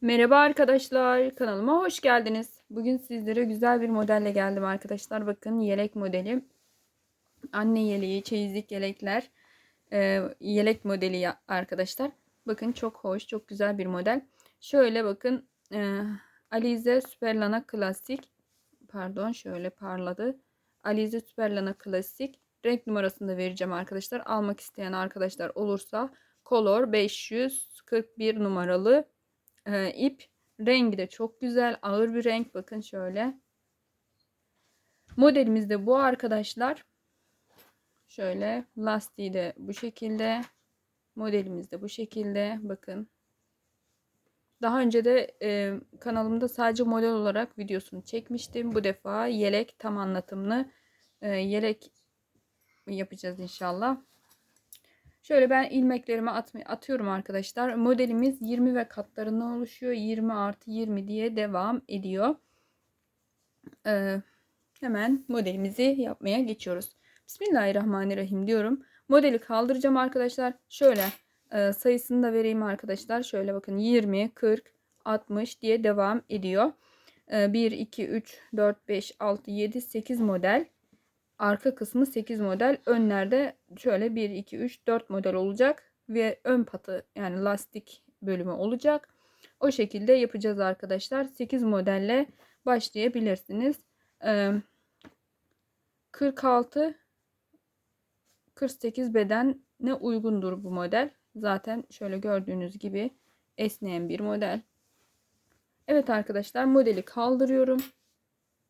Merhaba arkadaşlar, kanalıma hoş geldiniz. Bugün sizlere güzel bir modelle geldim arkadaşlar. Bakın yelek modeli. Anne yeleği, çeyizlik yelekler. e, yelek modeli arkadaşlar. Bakın çok hoş, çok güzel bir model. Şöyle bakın. E, Alize Superlana Klasik. Pardon şöyle parladı. Alize Superlana Klasik. Renk numarasını da vereceğim arkadaşlar. Almak isteyen arkadaşlar olursa Color 541 numaralı e, ip. Rengi de çok güzel. Ağır bir renk. Bakın şöyle. Modelimiz de bu arkadaşlar. Şöyle lastiği de bu şekilde. Modelimiz de bu şekilde. Bakın. Daha önce de e, kanalımda sadece model olarak videosunu çekmiştim. Bu defa yelek tam anlatımlı e, yelek yapacağız inşallah. Şöyle ben ilmeklerimi atma, atıyorum arkadaşlar. Modelimiz 20 ve katlarından oluşuyor. 20 artı 20 diye devam ediyor. Ee, hemen modelimizi yapmaya geçiyoruz. Bismillahirrahmanirrahim diyorum. Modeli kaldıracağım arkadaşlar. Şöyle e, sayısını da vereyim arkadaşlar. Şöyle bakın 20, 40, 60 diye devam ediyor. E, 1, 2, 3, 4, 5, 6, 7, 8 model. Arka kısmı 8 model. Önlerde şöyle 1, 2, 3, 4 model olacak. Ve ön patı yani lastik bölümü olacak. O şekilde yapacağız arkadaşlar. 8 modelle başlayabilirsiniz. Ee, 46 48 bedene uygundur bu model. Zaten şöyle gördüğünüz gibi esneyen bir model. Evet arkadaşlar modeli kaldırıyorum.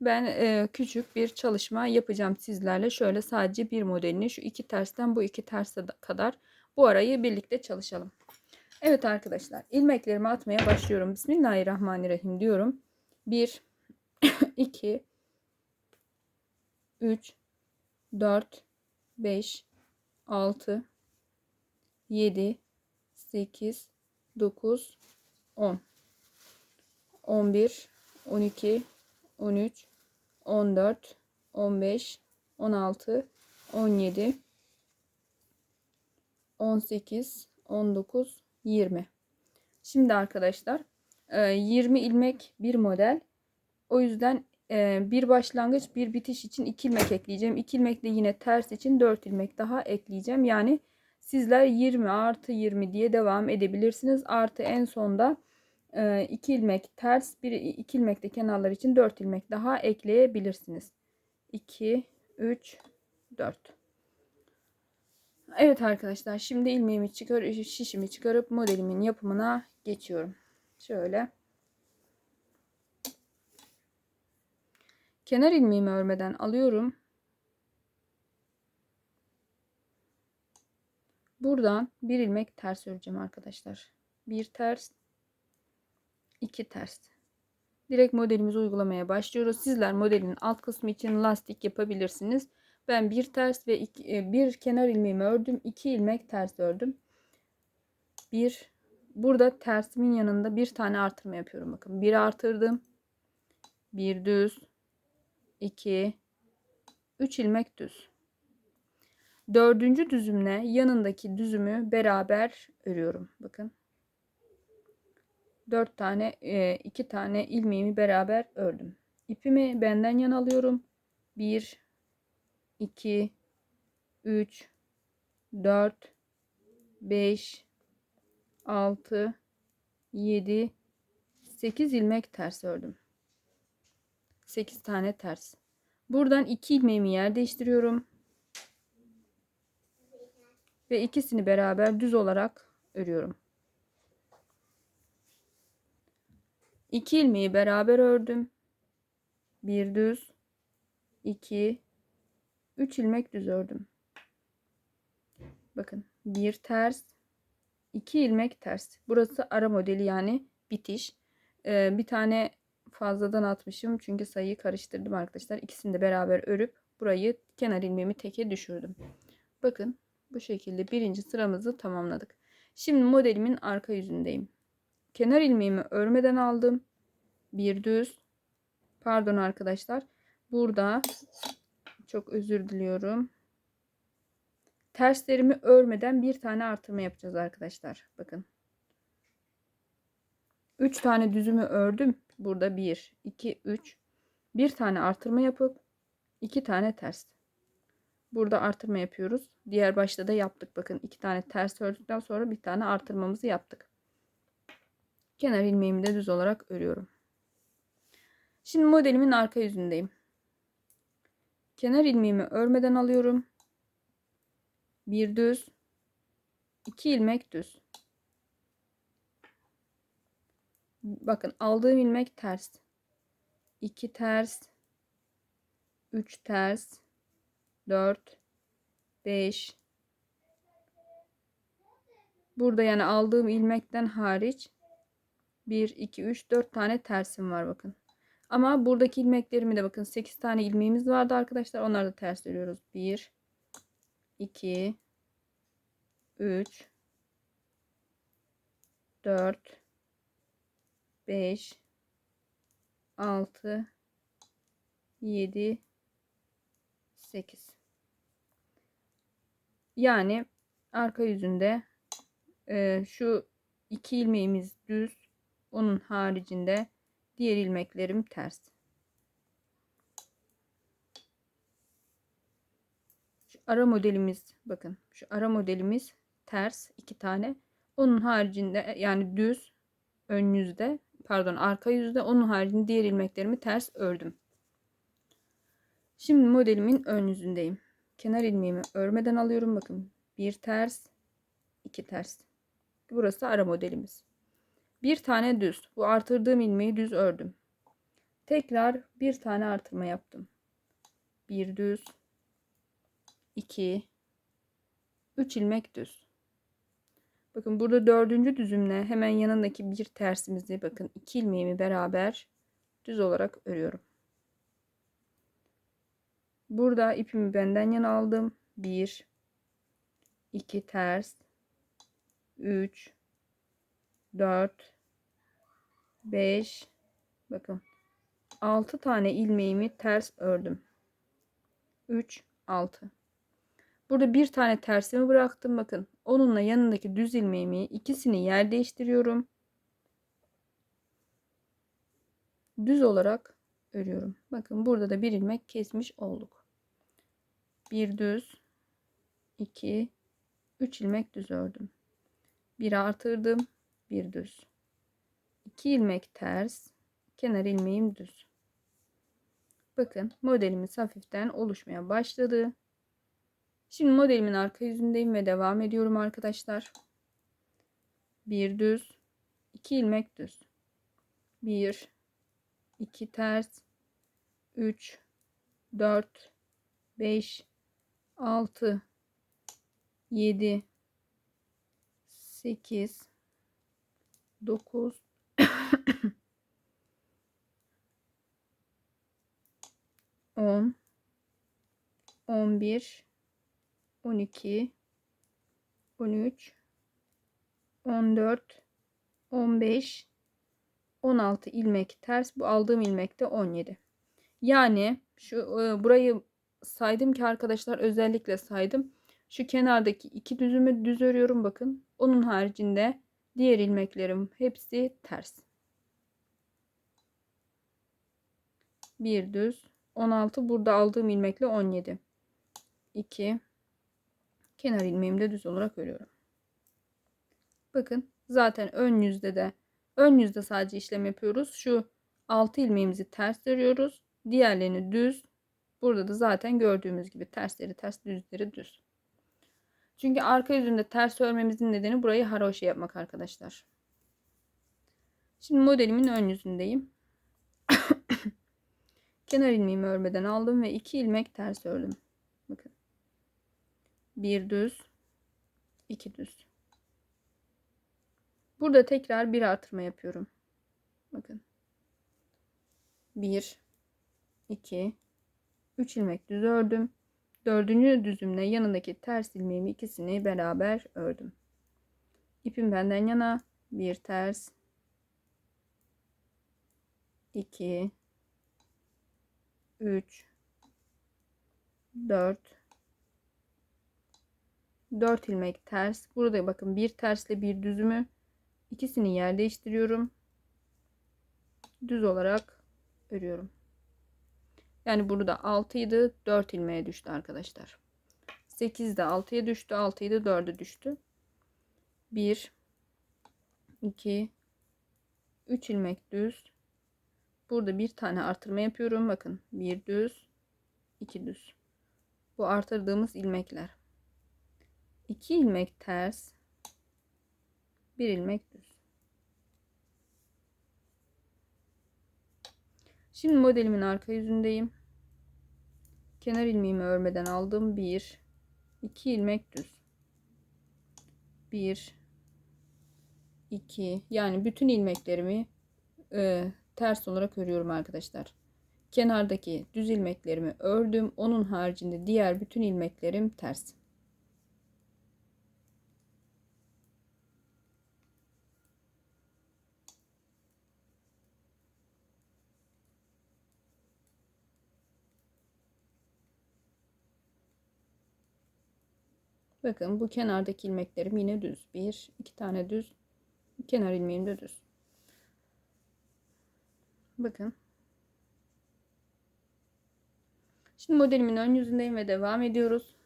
Ben e, küçük bir çalışma yapacağım sizlerle. Şöyle sadece bir modelini şu iki tersten bu iki terse kadar bu arayı birlikte çalışalım. Evet arkadaşlar ilmeklerimi atmaya başlıyorum. Bismillahirrahmanirrahim diyorum. 1 2 3 4 5 6 7 8 9 10 11 12 13 14 15 16 17 18 19 20 Şimdi arkadaşlar 20 ilmek bir model. O yüzden bir başlangıç bir bitiş için 2 ilmek ekleyeceğim. 2 ilmek de yine ters için 4 ilmek daha ekleyeceğim. Yani sizler 20 artı 20 diye devam edebilirsiniz. Artı en sonda 2 ilmek ters, 1 2 ilmek de kenarlar için 4 ilmek daha ekleyebilirsiniz. 2 3 4 Evet arkadaşlar şimdi ilmeğimi çıkar şişimi çıkarıp modelimin yapımına geçiyorum. Şöyle kenar ilmeğimi örmeden alıyorum. Buradan bir ilmek ters öreceğim arkadaşlar. Bir ters 2 ters. Direkt modelimizi uygulamaya başlıyoruz. Sizler modelin alt kısmı için lastik yapabilirsiniz. Ben bir ters ve iki, e, bir kenar ilmeğimi ördüm. 2 ilmek ters ördüm. Bir burada tersimin yanında bir tane artırma yapıyorum. Bakın bir artırdım. Bir düz. 2 3 ilmek düz. Dördüncü düzümle yanındaki düzümü beraber örüyorum. Bakın. 4 tane 2 tane ilmeğimi beraber ördüm. İpimi benden yana alıyorum. 1 2 3 4 5 6 7 8 ilmek ters ördüm. 8 tane ters. Buradan 2 ilmeğimi yer değiştiriyorum. Ve ikisini beraber düz olarak örüyorum. 2 ilmeği beraber ördüm. Bir düz, 2 3 ilmek düz ördüm. Bakın bir ters, 2 ilmek ters. Burası ara modeli yani bitiş. Ee, bir tane fazladan atmışım çünkü sayıyı karıştırdım arkadaşlar. İkisini de beraber örüp burayı kenar ilmeğimi teke düşürdüm. Bakın bu şekilde birinci sıramızı tamamladık. Şimdi modelimin arka yüzündeyim. Kenar ilmeğimi örmeden aldım. Bir düz. Pardon arkadaşlar. Burada çok özür diliyorum. Terslerimi örmeden bir tane artırma yapacağız arkadaşlar. Bakın. 3 tane düzümü ördüm. Burada 1, 2, 3. Bir tane artırma yapıp 2 tane ters. Burada artırma yapıyoruz. Diğer başta da yaptık. Bakın 2 tane ters ördükten sonra bir tane artırmamızı yaptık. Kenar ilmeğimi de düz olarak örüyorum. Şimdi modelimin arka yüzündeyim. Kenar ilmeğimi örmeden alıyorum. Bir düz, iki ilmek düz. Bakın aldığım ilmek ters. 2 ters. 3 ters. 4 5 Burada yani aldığım ilmekten hariç 1 2 3 4 tane tersim var bakın. Ama buradaki ilmeklerimi de bakın 8 tane ilmeğimiz vardı arkadaşlar. Onları da ters örüyoruz. 1 2 3 4 5 6 7 8 yani arka yüzünde e, şu iki ilmeğimiz düz onun haricinde diğer ilmeklerim ters şu ara modelimiz bakın şu ara modelimiz ters iki tane onun haricinde yani düz ön yüzde pardon arka yüzde onun haricinde diğer ilmeklerimi ters ördüm. Şimdi modelimin ön yüzündeyim. Kenar ilmeğimi örmeden alıyorum. Bakın bir ters, iki ters. Burası ara modelimiz. Bir tane düz. Bu artırdığım ilmeği düz ördüm. Tekrar bir tane artırma yaptım. Bir düz, iki, üç ilmek düz. Bakın burada dördüncü düzümle hemen yanındaki bir tersimizi bakın iki ilmeğimi beraber düz olarak örüyorum. Burada ipimi benden yana aldım. 1 2 ters 3 4 5 bakın 6 tane ilmeğimi ters ördüm. 3 6 Burada bir tane tersimi bıraktım. Bakın onunla yanındaki düz ilmeğimi ikisini yer değiştiriyorum. Düz olarak örüyorum. Bakın burada da bir ilmek kesmiş olduk. Bir düz, iki, üç ilmek düz ördüm. Bir artırdım, bir düz. İki ilmek ters, kenar ilmeğim düz. Bakın modelimiz hafiften oluşmaya başladı. Şimdi modelimin arka yüzündeyim ve devam ediyorum arkadaşlar. Bir düz, iki ilmek düz. Bir, iki ters, üç, dört, beş, altı, yedi, sekiz, dokuz, on, on bir, 12 13 14 15 16 ilmek ters. Bu aldığım ilmek de 17 yani şu e, burayı saydım ki arkadaşlar özellikle saydım. Şu kenardaki iki düzümü düz örüyorum bakın. Onun haricinde diğer ilmeklerim hepsi ters bir düz 16 burada aldığım ilmekle 17 2 kenar ilmeğimi de düz olarak örüyorum. Bakın zaten ön yüzde de ön yüzde sadece işlem yapıyoruz. Şu 6 ilmeğimizi ters örüyoruz. Diğerlerini düz. Burada da zaten gördüğümüz gibi tersleri ters düzleri düz. Çünkü arka yüzünde ters örmemizin nedeni burayı haroşa yapmak arkadaşlar. Şimdi modelimin ön yüzündeyim. Kenar ilmeğimi örmeden aldım ve 2 ilmek ters ördüm. Bakın bir düz, iki düz. Burada tekrar bir artırma yapıyorum. Bakın. Bir, iki, üç ilmek düz ördüm. Dördüncü düzümle yanındaki ters ilmeğimi ikisini beraber ördüm. İpim benden yana bir ters, iki, üç, dört, 4 ilmek ters. Burada bakın bir tersle bir düzümü ikisini yer değiştiriyorum. düz olarak örüyorum. Yani burada 6 idi 4 ilmeğe düştü arkadaşlar. 8 de 6'ya düştü 6'yı da 4'e düştü. 1 2 3 ilmek düz. Burada bir tane artırma yapıyorum. Bakın bir düz 2 düz. Bu artırdığımız ilmekler. 2 ilmek ters. 1 ilmek düz. Şimdi modelimin arka yüzündeyim. Kenar ilmeğimi örmeden aldım. 1 2 ilmek düz. 1 2 yani bütün ilmeklerimi e, ters olarak örüyorum arkadaşlar. Kenardaki düz ilmeklerimi ördüm. Onun haricinde diğer bütün ilmeklerim ters. Bakın bu kenardaki ilmeklerim yine düz. Bir, iki tane düz. Kenar ilmeğim de düz. Bakın. Şimdi modelimin ön yüzündeyim ve devam ediyoruz.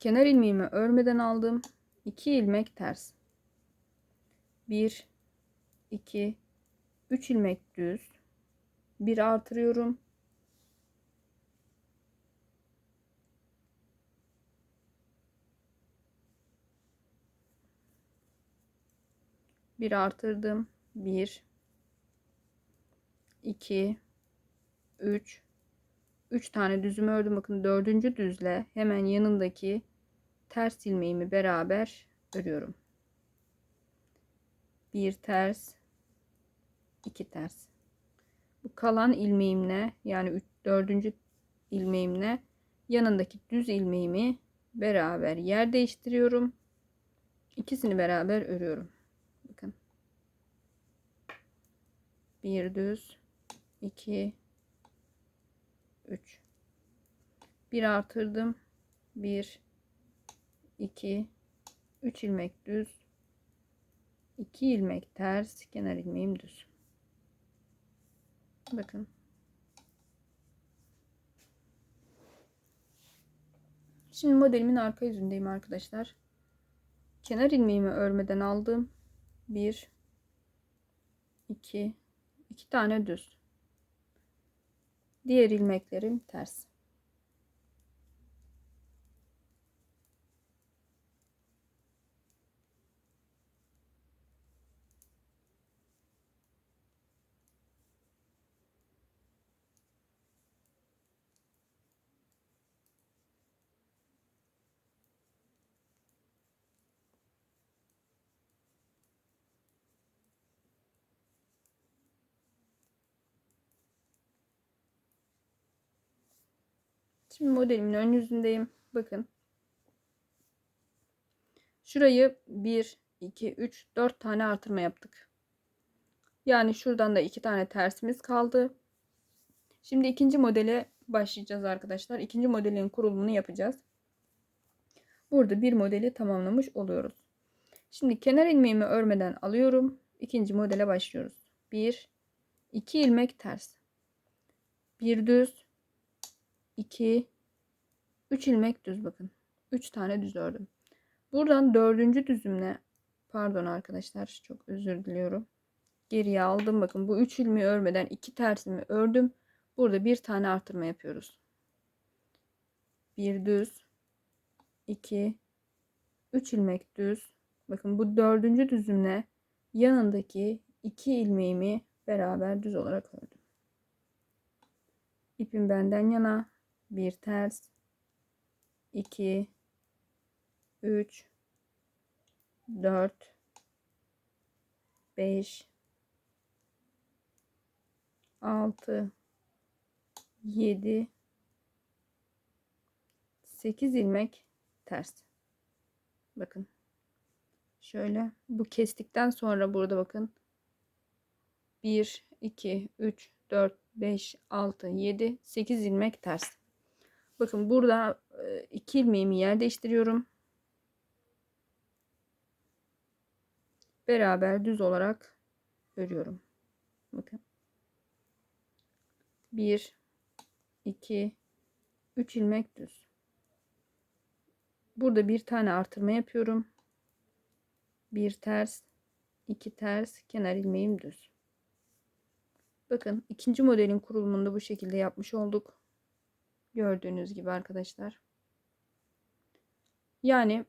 Kenar ilmeğimi örmeden aldım. 2 ilmek ters. 1 2 3 ilmek düz. 1 artırıyorum. Bir artırdım. 1 2 3 3 tane düzümü ördüm. Bakın dördüncü düzle hemen yanındaki ters ilmeğimi beraber örüyorum. Bir ters, iki ters. Bu kalan ilmeğimle yani üç, dördüncü ilmeğimle yanındaki düz ilmeğimi beraber yer değiştiriyorum. İkisini beraber örüyorum. Bakın. Bir düz, iki, 3 1 artırdım. 1 2 3 ilmek düz. 2 ilmek ters. Kenar ilmeğim düz. Bakın. Şimdi modelimin arka yüzündeyim arkadaşlar. Kenar ilmeğimi örmeden aldım. 1 2 2 tane düz Diğer ilmeklerim ters. Şimdi modelimin ön yüzündeyim. Bakın. Şurayı 1, 2, 3, 4 tane artırma yaptık. Yani şuradan da 2 tane tersimiz kaldı. Şimdi ikinci modele başlayacağız arkadaşlar. İkinci modelin kurulumunu yapacağız. Burada bir modeli tamamlamış oluyoruz. Şimdi kenar ilmeğimi örmeden alıyorum. İkinci modele başlıyoruz. 1 2 ilmek ters. Bir düz 2 3 ilmek düz bakın. 3 tane düz ördüm. Buradan dördüncü düzümle pardon arkadaşlar çok özür diliyorum. Geriye aldım bakın bu 3 ilmeği örmeden 2 tersimi ördüm. Burada bir tane artırma yapıyoruz. Bir düz 2 3 ilmek düz. Bakın bu dördüncü düzümle yanındaki 2 ilmeğimi beraber düz olarak ördüm. İpim benden yana bir ters. 2 3 4 5 6 7 8 ilmek. Ters. Bakın. Şöyle. Bu kestikten sonra burada bakın. 1 2 3 4 5 6 7 8 ilmek ters. Bakın burada iki ilmeğimi yer değiştiriyorum. Beraber düz olarak örüyorum. Bakın. 1 2 3 ilmek düz. Burada bir tane artırma yapıyorum. Bir ters, iki ters, kenar ilmeğim düz. Bakın ikinci modelin kurulumunda bu şekilde yapmış olduk. Gördüğünüz gibi arkadaşlar. Yani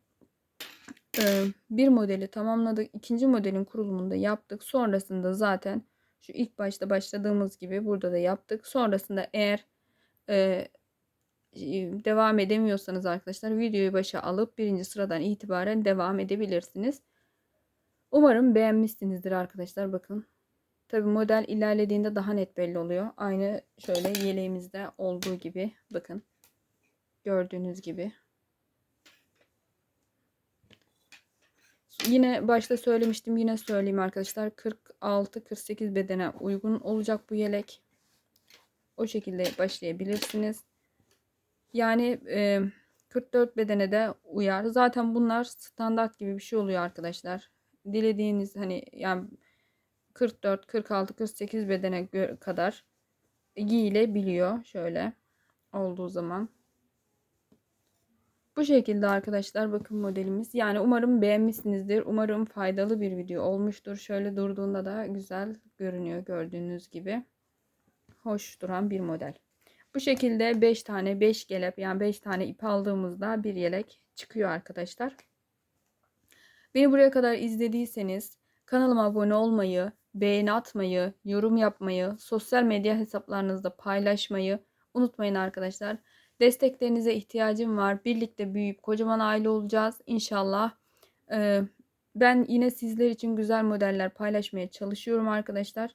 e, bir modeli tamamladık. ikinci modelin kurulumunda yaptık. Sonrasında zaten şu ilk başta başladığımız gibi burada da yaptık. Sonrasında eğer e, devam edemiyorsanız arkadaşlar videoyu başa alıp birinci sıradan itibaren devam edebilirsiniz. Umarım beğenmişsinizdir arkadaşlar. Bakın. Tabi model ilerlediğinde daha net belli oluyor. Aynı şöyle yeleğimizde olduğu gibi. Bakın. Gördüğünüz gibi. Yine başta söylemiştim. Yine söyleyeyim arkadaşlar. 46-48 bedene uygun olacak bu yelek. O şekilde başlayabilirsiniz. Yani e, 44 bedene de uyar. Zaten bunlar standart gibi bir şey oluyor arkadaşlar. Dilediğiniz hani yani 44, 46, 48 bedene kadar giyilebiliyor. Şöyle olduğu zaman. Bu şekilde arkadaşlar bakın modelimiz. Yani umarım beğenmişsinizdir. Umarım faydalı bir video olmuştur. Şöyle durduğunda da güzel görünüyor gördüğünüz gibi. Hoş duran bir model. Bu şekilde 5 tane 5 gelep yani 5 tane ip aldığımızda bir yelek çıkıyor arkadaşlar. Beni buraya kadar izlediyseniz kanalıma abone olmayı, beğeni atmayı, yorum yapmayı, sosyal medya hesaplarınızda paylaşmayı unutmayın arkadaşlar. Desteklerinize ihtiyacım var. Birlikte büyüyüp kocaman aile olacağız inşallah. Ee, ben yine sizler için güzel modeller paylaşmaya çalışıyorum arkadaşlar.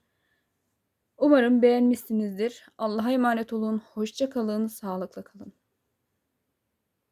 Umarım beğenmişsinizdir. Allah'a emanet olun. Hoşça kalın. Sağlıkla kalın.